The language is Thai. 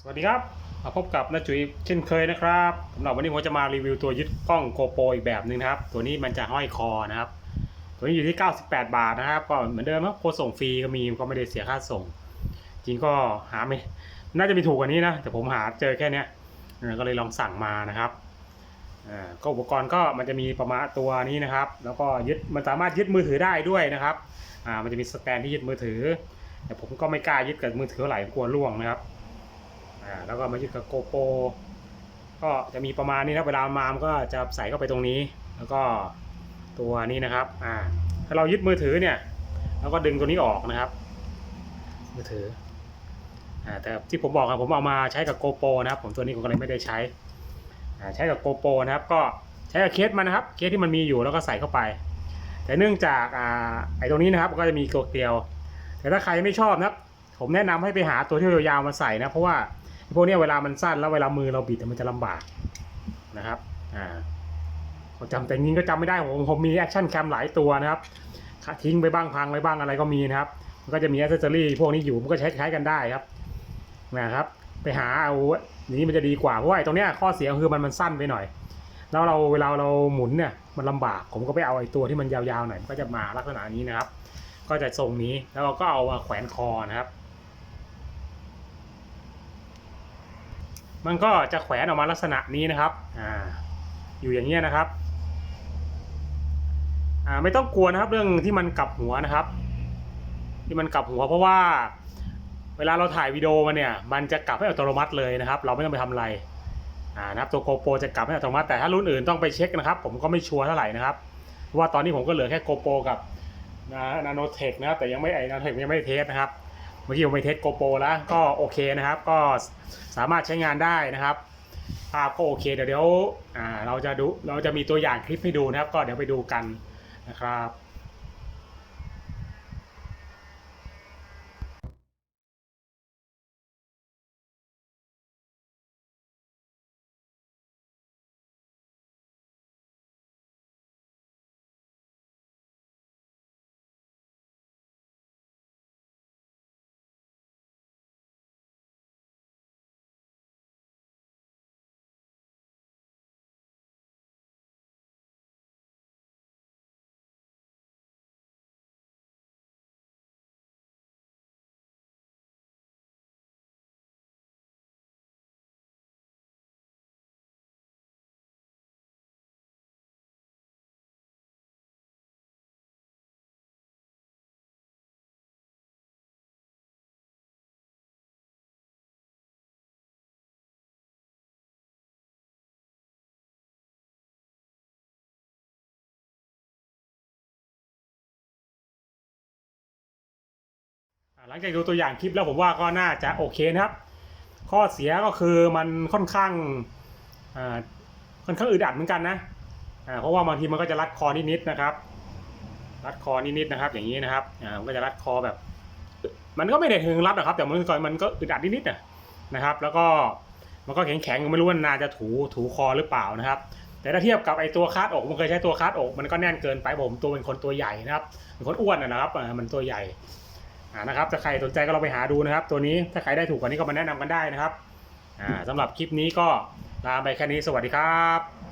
สวัสดีครับมาพบกับน้าจุ๋ยเช่นเคยนะครับสำหรับวันนี้ผมจะมารีวิวตัวยึดกล้องโกโปรอีกแบบหนึ่งนะครับ ตัวนี้มันจะห้อยคอนะครับ ตัวนี้อยู่ที่ 98 บาทนะครับ ก็เหมือนเดิมครับโคส่งฟรีก็มีก็ไม่ได้เสียค่าส่ง จริงก็หาไม่ น่าจะมีถูกกว่านี้นะ แต่ผมหาเจอแค่เนี้ยก็เลยลองสั่งมานะครับอ่าก็อุปกรณ์ก็มันจะมีประมาณตัวนี้นะครับ แล้วก็ยึดมันสามารถยึดมือถือได้ด้วยนะครับอ่ามันจะมีสแตนที่ยึดมือถือ แต่ผมก็ไม่กล้ายึดกับมือถือเท่าไหร่กลัวล่วงนะครับ อ่าแล้วก็มายึดกับโกโปรก็จะมีประมาณนี้นะเวลามามก็จะใส่เข้าไปตรงนี้ แล้วก็ตัวนี้นะครับอ่าถ้าเรายึดมือถือเนี่ยแล้วก็ดึงตัวนี้ออกนะครับ มือถืออ่าแต่ที่ผมบอกครับผมเอามาใช้กับโกโปรนะครับ ผมตัวนี้ผมก็เลยไม่ได้ใช้อ่าใช้กับโกโปรนะครับ ก็ใช้กับเคสมันนะครับ เคสที่มันมีอยู่แล้วก็ใส่เข้าไป แต่เนื่องจากอ่าไอ้ตรงนี้นะครับก็จะมีตัวเกลียว แต่ถ้าใครไม่ชอบนะครับ ผมแนะนำให้ไปหาตัวที่ยาวๆมาใส่นะเพราะว่า พวกนี้เวลามันสั้นแล้วเวลามือเราบิดมันจะลำบากนะครับอ่าผมจำแต่จริงก็จำไม่ได้ผมผมมีแอคชั่นแคมหลายตัวนะครับทิ้งไปบ้างพังไปบ้างอะไรก็มีนะครับ มันก็จะมีอ c เซสซอรี่พวกนี้อยู่มันก็ใช้ใช้กันได้ครับนะครับ ไปหาเอานี้มันจะดีกว่าเพราะว่าไอตรงเนี้ยข้อเสียคือมันมันสั้นไปหน่อย แล้วเราเวลาเราหมุนเนี่ยมันลำบากผมก็ไปเอาไอ้ตัวที่มันยาวๆหน่อยมันก็จะมาลักษณะนี้นะครับ ก็จะทรงนี้แล้วเราก็เอามาแขวนคอนะครับ มันก็จะแขวนออกมาลักษณะนี้นะครับอ่าอยู่อย่างเงี้ยนะครับอ่าไม่ต้องกลัวนะครับเรื่องที่มันกลับหัวนะครับ ที่มันกลับหัวเพราะว่า เวลาเราถ่ายวิดีโอมาเนี่ยมันจะกลับให้อัตโนมัติเลยนะครับ เราไม่ต้องไปทำอะไรอ่านะครับตัวโกโปรจะกลับให้อัตโนมัติแต่ถ้ารุ่นอื่นต้องไปเช็คนะครับ ผมก็ไม่ชัวร์เท่าไหร่นะครับว่าตอนนี้ผมก็เหลือแค่โกโปรกับนาโนเทคนะครับแต่ยังไม่ไอนาโนเทคยังไม่เทสนะครับ มื่อกี้ผมไปเทสโกโปรแล้วก็โอเคนะครับ ก็สามารถใช้งานได้นะครับ ภาพก็โอเคเดี๋ยวเดี๋ยวเราจะดูเราจะมีตัวอย่างคลิปให้ดูนะครับ ก็เดี๋ยวไปดูกันนะครับ หลังจากดูตัวอย่างคลิปแล้วผมว่าก็น่าจะโอเคนะครับ ข้อเสียก็คือมันค่อนข้างค่อนข้างอึดอัดเหมือนกันนะเพราะว่าบางทีมันก็จะรัดคอนิดๆนะครับ รัดคอนิดๆนะครับ อย่างนี้นะครับมันก็จะรัดคอแบบ มันก็ไม่ได้ถึงรัดนะครับ แต่มันก็มันก็อึดอัดนิดๆนะนะครับ แล้วก็มันก็แข็งๆไม่รู้ว่านาจะถูถูคอหรือเปล่านะครับ แต่ถ้าเทียบกับไอตัวคาดอกผมเคยใช้ตัวคาดอก มันก็แน่นเกินไปผมตัวเป็นคนตัวใหญ่นะครับเป็นคนอ้วนนะครับมันตัวใหญ่ อ่านะครับถ้าใครสนใจก็ลองไปหาดูนะครับ ตัวนี้ถ้าใครได้ถูกกว่านี้ก็มาแนะนำกันได้นะครับอ่าสำหรับคลิปนี้ก็ลาไปแค่นี้สวัสดีครับ